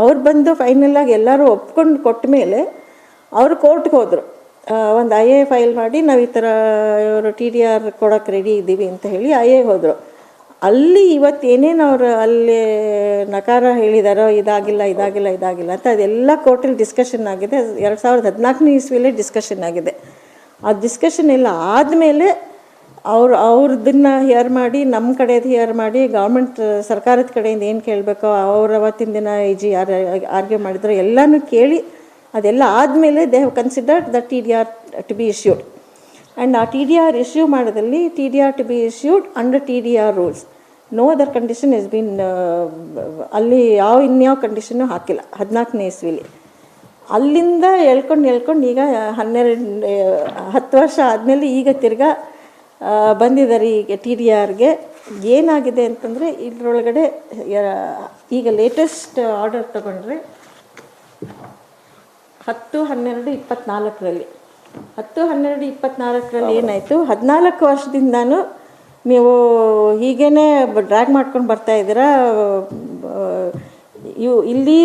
ಅವ್ರು ಬಂದು ಫೈನಲಾಗಿ ಎಲ್ಲರೂ ಒಪ್ಕೊಂಡು ಕೊಟ್ಟ ಮೇಲೆ ಅವರು ಕೋರ್ಟ್ಗೆ ಹೋದರು. ಒಂದು ಐ ಎ ಫೈಲ್ ಮಾಡಿ ನಾವು ಈ ಥರ ಇವರು ಟಿ ಡಿ ಆರ್ ಕೊಡೋಕ್ಕೆ ರೆಡಿ ಇದ್ದೀವಿ ಅಂತ ಹೇಳಿ ಐ ಎ ಹೋದರು. ಅಲ್ಲಿ ಇವತ್ತು ಏನೇನು ಅವರು ಅಲ್ಲಿ ನಕಾರ ಹೇಳಿದಾರೋ ಇದಾಗಿಲ್ಲ ಇದಾಗಿಲ್ಲ ಇದಾಗಿಲ್ಲ ಅಂತ ಅದೆಲ್ಲ ಕೋರ್ಟಲ್ಲಿ ಡಿಸ್ಕಷನ್ ಆಗಿದೆ. ಎರಡು ಸಾವಿರದ ಹದಿನಾಲ್ಕನೇ ಇಸ್ವಿಲೇ ಡಿಸ್ಕಷನ್ ಆಗಿದೆ. ಆ ಡಿಸ್ಕಷನ್ ಎಲ್ಲ ಆದಮೇಲೆ ಅವ್ರು, ಅವ್ರದನ್ನ ಹಿಯರ್ ಮಾಡಿ ನಮ್ಮ ಕಡೆದು ಹಿಯರ್ ಮಾಡಿ ಗೌರ್ಮೆಂಟ್ ಸರ್ಕಾರದ ಕಡೆಯಿಂದ ಏನು ಕೇಳಬೇಕೋ, ಅವ್ರ ಅವತ್ತಿನ ದಿನ ಈ ಜಿ ಆರ್, ಆರ್ಗ್ಯೂ ಮಾಡಿದ್ರು, ಎಲ್ಲನೂ ಕೇಳಿ, ಅದೆಲ್ಲ ಆದಮೇಲೆ they have considered the T D R to be issued and ಆ T D R issue ಮಾಡೋದಲ್ಲಿ T D R to be issued under T D R rules no other condition is been ಅಲ್ಲಿ ಯಾವ, ಇನ್ಯಾವ condition ಹಾಕಿಲ್ಲ. ಹದಿನಾಲ್ಕನೇ ಇಸ್ವಿಲಿ. ಅಲ್ಲಿಂದ ಎಳ್ಕೊಂಡು ಎಳ್ಕೊಂಡು ಈಗ ಹನ್ನೆರಡು, ಹತ್ತು ವರ್ಷ ಆದಮೇಲೆ ಈಗ ತಿರ್ಗಾ ಬಂದಿದ್ದಾರೆ ಈಗ ಟಿ ಡಿ ಆರ್ಗೆ. ಏನಾಗಿದೆ ಅಂತಂದರೆ ಇದರೊಳಗಡೆ ಈಗ ಲೇಟೆಸ್ಟ್ ಆರ್ಡರ್ ತಗೊಂಡ್ರೆ ಹತ್ತು ಹನ್ನೆರಡು ಇಪ್ಪತ್ನಾಲ್ಕರಲ್ಲಿ. ಹತ್ತು ಹನ್ನೆರಡು ಇಪ್ಪತ್ನಾಲ್ಕರಲ್ಲಿ ಏನಾಯಿತು? ಹದಿನಾಲ್ಕು ವರ್ಷದಿಂದನೂ ನೀವು ಹೀಗೇ ಡ್ರ್ಯಾಗ್ ಮಾಡ್ಕೊಂಡು ಬರ್ತಾ ಇದ್ದೀರಾ? ಇವು ಇಲ್ಲಿ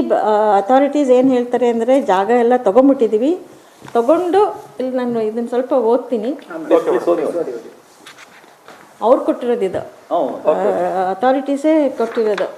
ಅಥಾರಿಟೀಸ್ ಏನು ಹೇಳ್ತಾರೆ ಅಂದರೆ ಜಾಗ ಎಲ್ಲ ತೊಗೊಂಬಿಟ್ಟಿದ್ದೀವಿ. ತಗೊಂಡು ಇಲ್ಲಿ ನಾನು ಇದನ್ನು ಸ್ವಲ್ಪ ಓದ್ತೀನಿ. ಅವ್ರು ಕೊಟ್ಟಿರೋದು ಇದು ಅಥಾರಿಟೀಸೇ ಕೊಟ್ಟಿರೋದು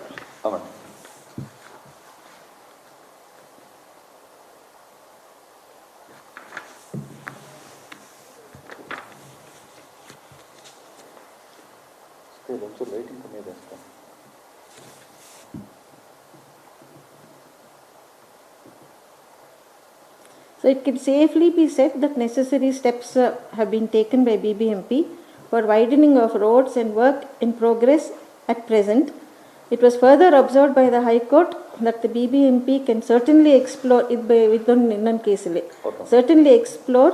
So it can safely be said that necessary steps uh, have been taken by BBMP for widening of roads and work in progress at present. It was further observed by the High Court that the BBMP can certainly explore it by within Certainly explore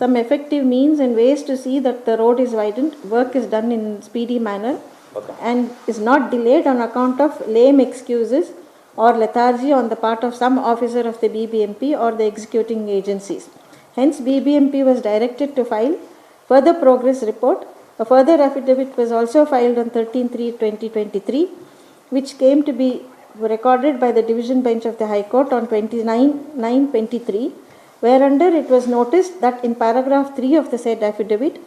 some effective means and ways to see that the road is widened, work is done in speedy manner okay. and is not delayed on account of lame excuses or lethargy on the part of some officer of the BBMP or the executing agencies. Hence, BBMP was directed to file further progress report a further affidavit was also filed on 13-3-2023, which came to be recorded by the division bench of the High Court on 29-9-23, whereunder it was noticed that in paragraph 3 of the said affidavit,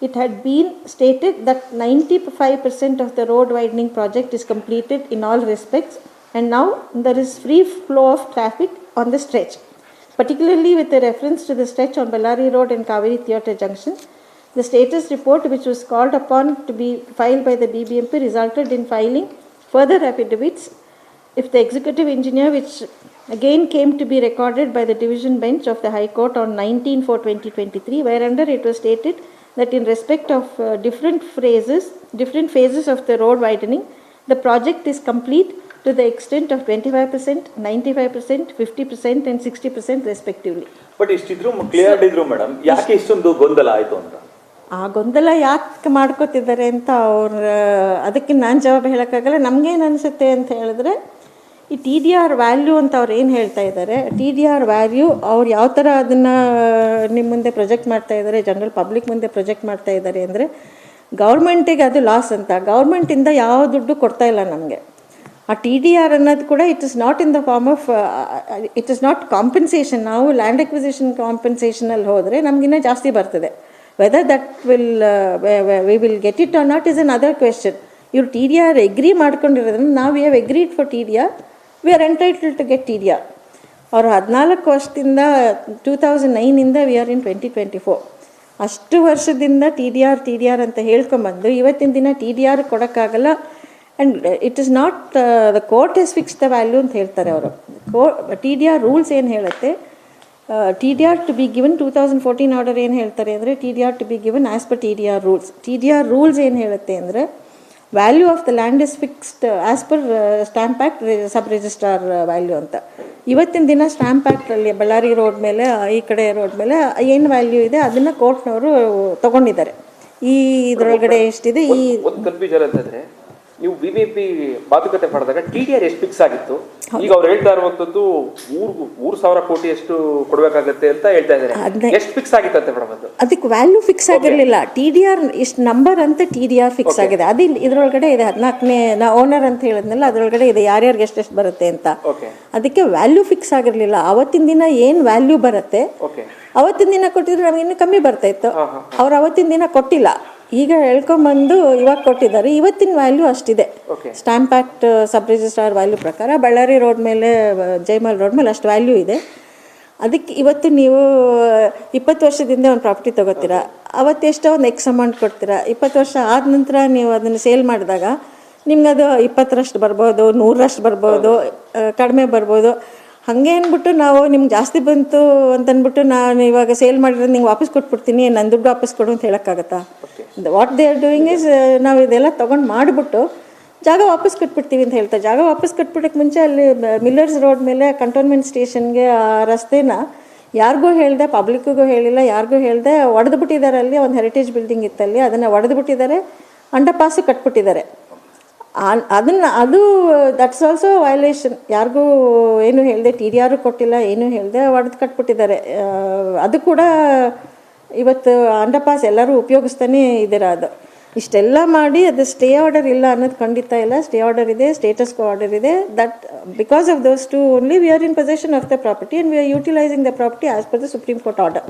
it had been stated that 95% of the road widening project is completed in all respects and now there is free flow of traffic on the stretch. Particularly with a reference to the stretch on Bellary Road and Kaveri Theatre Junction, the status report which was called upon to be filed by the BBMP resulted in filing further affidavits if the executive engineer which again came to be recorded by the division bench of the High Court on 19 4 2023 whereunder it was stated that in respect of uh, different phrases different phases of the road widening the project is complete to the extent of 25% 95% 50% and 60% respectively but ಇಷ್ಟಿದ್ರು clear ಇದ್ರು madam ಯಾಕೆ ಇಷ್ಟೊಂದು ಗೊಂದಲ ಆಯ್ತು ಅಂತ ಆ ಗೊಂದಲ ಯಾಕೆ ಮಾಡ್ಕೋತಿದ್ದಾರೆ ಅಂತ ಅವ್ರ, ಅದಕ್ಕೆ ನಾನು ಜವಾಬ್ ಹೇಳೋಕ್ಕಾಗಲ್ಲ. ನಮಗೇನು ಅನಿಸುತ್ತೆ ಅಂತ ಹೇಳಿದ್ರೆ, ಈ ಟಿ ಡಿ ಆರ್ ವ್ಯಾಲ್ಯೂ ಅಂತ ಅವ್ರು ಏನು ಹೇಳ್ತಾ ಇದ್ದಾರೆ, ಟಿ ಡಿ ಆರ್ ವ್ಯಾಲ್ಯೂ ಅವ್ರು ಯಾವ ಥರ ಅದನ್ನು ನಿಮ್ಮ ಮುಂದೆ ಪ್ರೊಜೆಕ್ಟ್ ಮಾಡ್ತಾ ಇದ್ದಾರೆ, ಜನರಲ್ ಪಬ್ಲಿಕ್ ಮುಂದೆ ಪ್ರೊಜೆಕ್ಟ್ ಮಾಡ್ತಾ ಇದ್ದಾರೆ ಅಂದರೆ, ಗೌರ್ಮೆಂಟಿಗೆ ಅದು ಲಾಸ್ ಅಂತ. ಗೌರ್ಮೆಂಟಿಂದ ಯಾವ ದುಡ್ಡು ಕೊಡ್ತಾ ಇಲ್ಲ ನಮಗೆ. ಆ ಟಿ ಡಿ ಆರ್ ಅನ್ನೋದು ಕೂಡ it is not in the form of it is not compensation ನಾವು ಲ್ಯಾಂಡ್ ಎಕ್ವಿಸಿಷನ್ ಕಾಂಪೆನ್ಸೇಷನಲ್ಲಿ ಹೋದರೆ ನಮಗಿನ್ನ ಜಾಸ್ತಿ ಬರ್ತದೆ. Whether that will we will get it or not is an other question ಇವ್ರು ಟಿ ಡಿ ಆರ್ ಎಗ್ರಿ ಮಾಡ್ಕೊಂಡಿರೋದ್ರಿಂದ ನಾವು we have agreed for T D R we are entitled to get T D R ಅವರು ಹದಿನಾಲ್ಕು ವರ್ಷದಿಂದ two thousand ನೈನಿಂದ we are in twenty twenty four ಅಷ್ಟು ವರ್ಷದಿಂದ T D R T D R ಅಂತ ಹೇಳ್ಕೊಂಬಂದು ಇವತ್ತಿನ ದಿನ T D R ಕೊಡೋಕ್ಕಾಗಲ್ಲ. And it is not the court is fix the value ಅಂತ ಹೇಳ್ತಾರೆ ಅವರು. ಕೋ ಟಿ ಡಿ ಆರ್ ರೂಲ್ಸ್ ಏನು ಹೇಳುತ್ತೆ? T D R to be given two thousand fourteen order ಏನು ಹೇಳ್ತಾರೆ ಅಂದರೆ T D R to be given as per T D R rules T D R rules ಏನು ಹೇಳುತ್ತೆ ಅಂದರೆ value of the land is fixed as per stamp act sub registrar value ಅಂತ. ಇವತ್ತಿನ ದಿನ stamp ಆ್ಯಕ್ಟಲ್ಲಿ Ballari road ಮೇಲೆ ಈ ಕಡೆ road ಮೇಲೆ ಏನು ವ್ಯಾಲ್ಯೂ ಇದೆ, ಅದನ್ನು ಕೋರ್ಟ್ನವರು ತಗೊಂಡಿದ್ದಾರೆ. ಈ ಇದರೊಳಗಡೆ ಎಷ್ಟಿದೆ, ಈ ನೀವು ಬಿ ಬಿ ಪಿ ಮಾತುಕತೆ ಮಾಡಿದಾಗ ಟಿ ಡಿ ಆರ್ ಎಷ್ಟು ಫಿಕ್ಸ್ ಆಗಿತ್ತು? ಈಗ ಅವ್ರು ಹೇಳ್ತಾ ಇರುವಂತದ್ದು ಮೂರ್ ಮೂರ್ ಸಾವಿರ ಕೋಟಿ ಎಷ್ಟು ಕೊಡಬೇಕಾಗತ್ತೆ ಅಂತ ಹೇಳ್ತಾ ಇದ್ದಾರೆ. ಎಷ್ಟು ಫಿಕ್ಸ್ ಆಗಿತ್ತಂತೆ ಮೇಡಮ್ ಅದು? ಅದಕ್ಕೆ ವ್ಯಾಲ್ಯೂ ಫಿಕ್ಸ್ ಆಗಿರಲಿಲ್ಲ. ಟಿ ಡಿ ಆರ್ ಇಷ್ಟು ನಂಬರ್ ಅಂತ ಟಿ ಡಿ ಆರ್ ಫಿಕ್ಸ್ ಆಗಿದೆ. ಅದು ಇದ್ರೊಳಗಡೆ ಇದೆ. ಹದಿನಾಲ್ಕನೇ ನಾ ಓನರ್ ಅಂತ ಹೇಳಿದ್ನಲ್ಲ ಅದರೊಳಗಡೆ ಇದೆ. ಯಾರ್ಯಾರಿಗೆ ಎಷ್ಟೆಷ್ಟು ಬರುತ್ತೆ ಅಂತ. ಅದಕ್ಕೆ ವ್ಯಾಲ್ಯೂ ಫಿಕ್ಸ್ ಆಗಿರಲಿಲ್ಲ. ಅವತ್ತಿನ ದಿನ ಏನು ವ್ಯಾಲ್ಯೂ ಬರುತ್ತೆ? ಅವತ್ತಿನ ದಿನ ಕೊಟ್ಟಿದ್ರೆ ನಮ್ಗೆ ಇನ್ನೂ ಕಮ್ಮಿ ಬರ್ತಾ ಇತ್ತು. ಅವ್ರು ಅವತ್ತಿನ ದಿನ ಕೊಟ್ಟಿಲ್ಲ. ಈಗ ಹೇಳ್ಕೊಂಬಂದು ಇವಾಗ ಕೊಟ್ಟಿದ್ದಾರೆ. ಇವತ್ತಿನ value ಅಷ್ಟಿದೆ. Stamp act sub registrar value ಪ್ರಕಾರ ಬಳ್ಳಾರಿ ರೋಡ್ ಮೇಲೆ ಜೈಮಲ್ ರೋಡ್ ಮೇಲೆ ಅಷ್ಟು ವ್ಯಾಲ್ಯೂ ಇದೆ. ಅದಕ್ಕೆ ಇವತ್ತು ನೀವು ಇಪ್ಪತ್ತು ವರ್ಷದಿಂದ ಒಂದು ಪ್ರಾಪರ್ಟಿ ತಗೋತೀರಾ? ಅವತ್ತೆಷ್ಟೋ ಒಂದು ಎಕ್ಸ್ ಅಮೌಂಟ್ ಕೊಡ್ತೀರಾ? ಇಪ್ಪತ್ತು ವರ್ಷ ಆದ ನಂತರ ನೀವು ಅದನ್ನು ಸೇಲ್ ಮಾಡಿದಾಗ ನಿಮ್ಗೆ ಅದು ಇಪ್ಪತ್ತರಷ್ಟು ಬರ್ಬೋದು ನೂರರಷ್ಟು ಬರ್ಬೋದು ಆ, ಕಡಿಮೆ ಬರ್ಬೋದು. ಹಾಗೆ ಅಂದ್ಬಿಟ್ಟು ನಾವು ನಿಮ್ಗೆ ಜಾಸ್ತಿ ಬಂತು ಅಂತ ಅಂದ್ಬಿಟ್ಟು ನಾನು ಇವಾಗ ಸೇಲ್ ಮಾಡಿದ್ರೆ ನಿಂಗೆ ವಾಪಸ್ ಕೊಟ್ಬಿಡ್ತೀನಿ ನನ್ನ ದುಡ್ಡು ವಾಪಸ್ ಕೊಡು ಅಂತ ಹೇಳೋಕ್ಕಾಗತ್ತಾ? What they are doing is ನಾವು ಇದೆಲ್ಲ ತೊಗೊಂಡು ಮಾಡಿಬಿಟ್ಟು ಜಾಗ ವಾಪಸ್ ಕಟ್ಬಿಡ್ತೀವಿ ಅಂತ ಹೇಳ್ತಾರೆ ಜಾಗ ವಾಪಸ್ ಕಟ್ಬಿಡಕ್ಕೆ ಮುಂಚೆ ಅಲ್ಲಿ ಮಿಲ್ಲರ್ಸ್ ರೋಡ್ ಮೇಲೆ ಕಂಟೋನ್ಮೆಂಟ್ ಸ್ಟೇಷನ್ಗೆ ಆ ರಸ್ತೆನ ಯಾರಿಗೂ ಹೇಳ್ದೆ ಪಬ್ಲಿಕ್ಕಿಗೂ ಹೇಳಿಲ್ಲ ಯಾರಿಗೂ ಹೇಳ್ದೆ ಒಡೆದು ಬಿಟ್ಟಿದ್ದಾರೆ ಅಲ್ಲಿ ಒಂದು ಹೆರಿಟೇಜ್ ಬಿಲ್ಡಿಂಗ್ ಇತ್ತಲ್ಲಿ ಅದನ್ನು ಒಡೆದು ಬಿಟ್ಟಿದ್ದಾರೆ ಅಂಡರ್ ಪಾಸು ಕಟ್ಬಿಟ್ಟಿದ್ದಾರೆ. ಅದನ್ನ ಅದು ದಟ್ಸ್ ಆಲ್ಸೋ ವಯಲೇಷನ್ ಯಾರಿಗೂ ಏನು ಹೇಳಿದೆ, ಟಿ ಡಿ ಆರು ಕೊಟ್ಟಿಲ್ಲ, ಏನು ಹೇಳಿದೆ, ಒಡೆದು ಕಟ್ಬಿಟ್ಟಿದ್ದಾರೆ. ಅದು ಕೂಡ ಇವತ್ತು ಅಂಡರ್ ಪಾಸ್ ಎಲ್ಲರೂ ಉಪಯೋಗಿಸ್ತಾನೆ ಇದ್ದೀರ ಅದು. ಇಷ್ಟೆಲ್ಲ ಮಾಡಿ ಅದು ಸ್ಟೇ ಆರ್ಡರ್ ಇಲ್ಲ ಅನ್ನೋದು ಖಂಡಿತ ಇಲ್ಲ. ಸ್ಟೇ ಆರ್ಡರ್ ಇದೆ ಸ್ಟೇಟಸ್ ಆರ್ಡರ್ ಇದೆ. That because of those two only we are in possession of the property and we are utilising the property as per the Supreme Court order